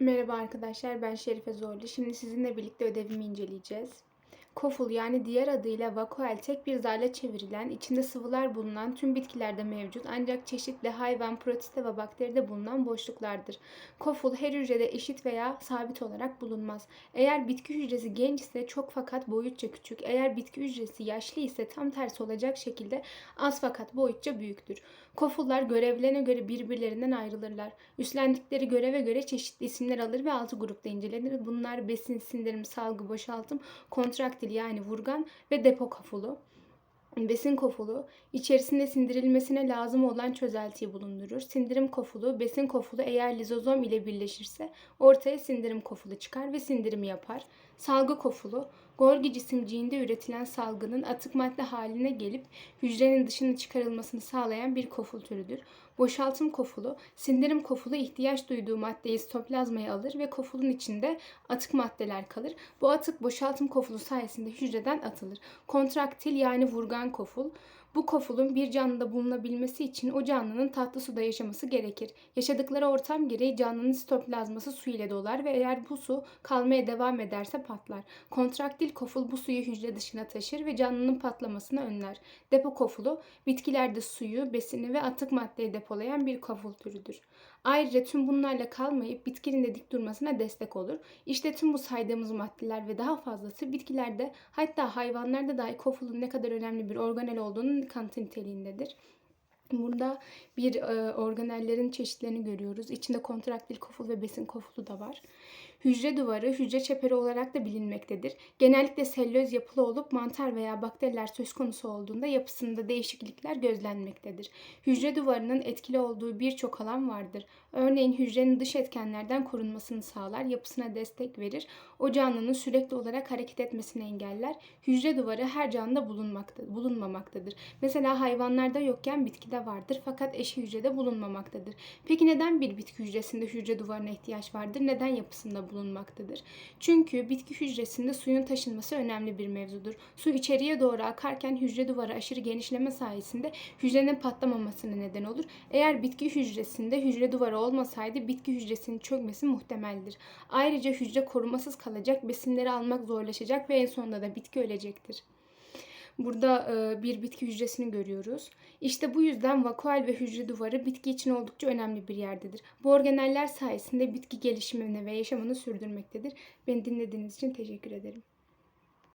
Merhaba arkadaşlar, ben Şerife Zorlu. Şimdi sizinle birlikte ödevimi inceleyeceğiz. Koful yani diğer adıyla vakuel tek bir zarla çevrilen, içinde sıvılar bulunan tüm bitkilerde mevcut ancak çeşitli hayvan, protiste ve bakteride bulunan boşluklardır. Koful her hücrede eşit veya sabit olarak bulunmaz. Eğer bitki hücresi genç ise çok fakat boyutça küçük, eğer bitki hücresi yaşlı ise tam tersi olacak şekilde az fakat boyutça büyüktür. Kofullar görevlerine göre birbirlerinden ayrılırlar. Üstlendikleri göreve göre çeşitli isimler alır ve altı grupta incelenir. Bunlar besin, sindirim, salgı, boşaltım, kontraktil yani vurgan ve depo kofulu. Besin kofulu içerisinde sindirilmesine lazım olan çözeltiyi bulundurur. Sindirim kofulu, besin kofulu eğer lizozom ile birleşirse ortaya sindirim kofulu çıkar ve sindirimi yapar. Salgı kofulu, Golgi cisimciğinde üretilen salgının atık madde haline gelip hücrenin dışına çıkarılmasını sağlayan bir koful türüdür. Boşaltım kofulu, sindirim kofulu ihtiyaç duyduğu maddeyi sitoplazmaya alır ve kofulun içinde atık maddeler kalır. Bu atık boşaltım kofulu sayesinde hücreden atılır. Kontraktil yani vurgan koful, bu kofulun bir canlıda bulunabilmesi için o canlının tatlı suda yaşaması gerekir. Yaşadıkları ortam gereği canlının sitoplazması su ile dolar ve eğer bu su kalmaya devam ederse patlar. Kontraktil koful bu suyu hücre dışına taşır ve canlının patlamasını önler. Depo kofulu bitkilerde suyu, besini ve atık maddeyi depolayan bir koful türüdür. Ayrıca tüm bunlarla kalmayıp bitkinin de dik durmasına destek olur. İşte tüm bu saydığımız maddeler ve daha fazlası bitkilerde hatta hayvanlarda dahi kofulun ne kadar önemli bir organel olduğunun kanıtı niteliğindedir. Burada bir e, organellerin çeşitlerini görüyoruz. İçinde kontraktil koful ve besin kofulu da var. Hücre duvarı hücre çeperi olarak da bilinmektedir. Genellikle sellöz yapılı olup mantar veya bakteriler söz konusu olduğunda yapısında değişiklikler gözlenmektedir. Hücre duvarının etkili olduğu birçok alan vardır. Örneğin hücrenin dış etkenlerden korunmasını sağlar, yapısına destek verir, o canlının sürekli olarak hareket etmesini engeller. Hücre duvarı her canlıda bulunmakta, bulunmamaktadır. Mesela hayvanlarda yokken bitkide vardır fakat eşi hücrede bulunmamaktadır. Peki neden bir bitki hücresinde hücre duvarına ihtiyaç vardır? Neden yapısında bulunmaktadır? Çünkü bitki hücresinde suyun taşınması önemli bir mevzudur. Su içeriye doğru akarken hücre duvarı aşırı genişleme sayesinde hücrenin patlamamasına neden olur. Eğer bitki hücresinde hücre duvarı olmasaydı bitki hücresinin çökmesi muhtemeldir. Ayrıca hücre korumasız kalacak, besinleri almak zorlaşacak ve en sonunda da bitki ölecektir. Burada e, bir bitki hücresini görüyoruz. İşte bu yüzden vakual ve hücre duvarı bitki için oldukça önemli bir yerdedir. Bu organeller sayesinde bitki gelişimini ve yaşamını sürdürmektedir. Beni dinlediğiniz için teşekkür ederim.